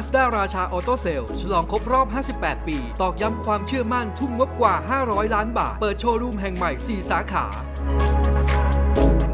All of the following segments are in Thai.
Mazda ราชาออโตเซลฉลองครบรอบ 58 ปี ตอกย้ำความเชื่อมั่นทุ่มงบกว่า 500 ล้านบาท เปิดโชว์รูมแห่งใหม่ 4 สาขา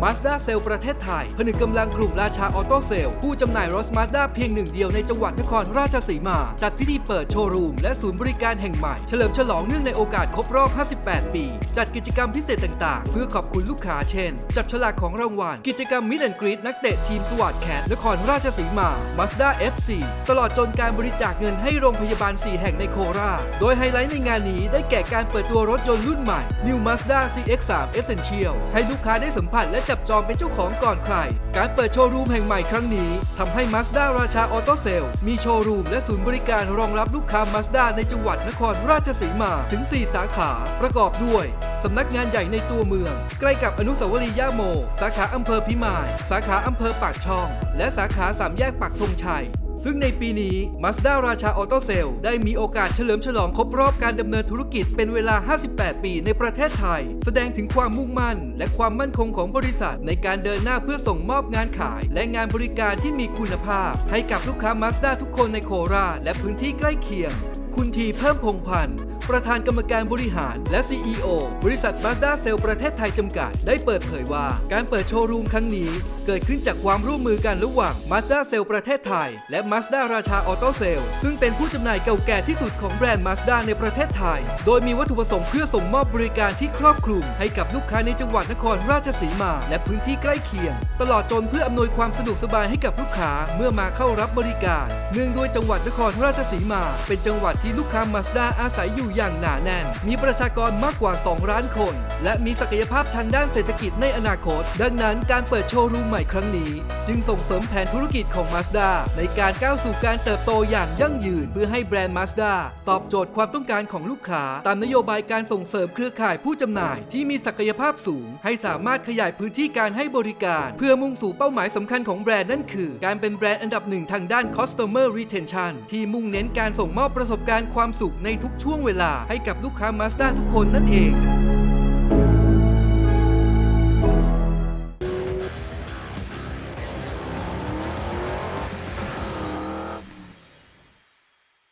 Mazda เซลประเทศไทย ผนึกกำลังกลุ่มราชาออโต้เซลผู้จำหน่ายรถ Mazda เพียงหนึ่งเดียวในจังหวัดนครราชสีมา จัดพิธีเปิดโชว์รูม และศูนย์บริการแห่งใหม่ เฉลิมฉลองเนื่องในโอกาสครบรอบ 58 ปี จัดกิจกรรมพิเศษต่าง ๆ เพื่อขอบคุณลูกค้าเช่น จับฉลากของรางวัล กิจกรรมมิดแอนกรีดนักเตะทีมสวัสดแคทนครราชสีมา Mazda FC ตลอดจนการบริจาคเงินให้โรงพยาบาล 4 แห่งในโคราช โดยไฮไลท์ในงานนี้ได้แก่การเปิดตัวรถยนต์รุ่นใหม่ New Mazda CX-3 Essential ให้ลูกค้าได้สัมผัสและจับจองเป็นเจ้าของก่อนใคร การเปิดโชว์รูมแห่งใหม่ครั้งนี้ทำให้ Mazda ราชาออโตเซลมีโชว์รูมและศูนย์บริการรองรับลูกค้า Mazda ในจังหวัดนครราชสีมาถึง 4 สาขา ประกอบด้วยสำนักงานใหญ่ในตัวเมือง ใกล้กับอนุสาวรีย์ย่าโม สาขาอำเภอพิมาย สาขาอำเภอปากช่อง และสาขาสามแยกปักธงชัย ซึ่งในปีนี้ Mazda ราชาออโตเซลได้มีโอกาสเฉลิมฉลองครบรอบการดำเนินธุรกิจเป็นเวลา 58 ปีในประเทศไทย แสดงถึงความมุ่งมั่น และความมั่นคงของบริษัทในการเดินหน้าเพื่อส่งมอบงานขาย และงานบริการที่มีคุณภาพ ให้กับลูกค้า Mazda ทุกคนในโคราชและพื้นที่ใกล้เคียง คุณทีเพิ่มพงพันธ์ ประธานกรรมการบริหาร และ CEO บริษัท Mazda c e l ประเทศไทยจำกัด ได้เปิดเผยว่า การเปิดโชว์รูมครั้งนี้ เกิดขึ้นจากความร่วมมือกันระหว่าง Mazda c e l ประเทศไทย และ Mazda ราชาออโตเซลซึ่งเป็นผู้จำหน่ายเก่าแก่ที่สุดของแบรนด์ Mazda ในประเทศไทย โดยมีวัตถุประสงค์เพื่อส่งมอบบริการที่ครอบคลุม ให้กับลูกค้าในจังหวัดนครราชสีมา และพื้นที่ใกล้เคียง ตลอดจนเพื่ออำนวยความสะดวกสบายให้กับลูกค้าเมื่อมาเข้ารับบริการ เนื่องด้วยจังหวัดนครราชสีมา เป็นจังหวัดที่ลูกค้า Mazda อาศัยอยู่อย่างหนาแน่น มีประชากรมากกว่า 2 ล้านคน และมีศักยภาพทางด้านเศรษฐกิจในอนาคต ดังนั้นการเปิดโชว์รูมใหม่ครั้งนี้ จึงส่งเสริมแผนธุรกิจของ Mazda ในการก้าวสู่การเติบโตอย่างยั่งยืน เพื่อให้แบรนด์ Mazda ตอบโจทย์ความต้องการของลูกค้า ตามนโยบายการส่งเสริมเครือข่ายผู้จำหน่าย ที่มีศักยภาพสูง ให้สามารถขยายพื้นที่การให้บริการ เพื่อมุ่งสู่เป้าหมายสำคัญของแบรนด์นั่นคือ การเป็นแบรนด์อันดับหนึ่งทางด้าน customer retention ที่มุ่งเน้นการส่งมอบประสบการณ์ความสุขในทุกช่วงเวลาาให้กับลูกค้า Mazda ทุกคนนั่นเอง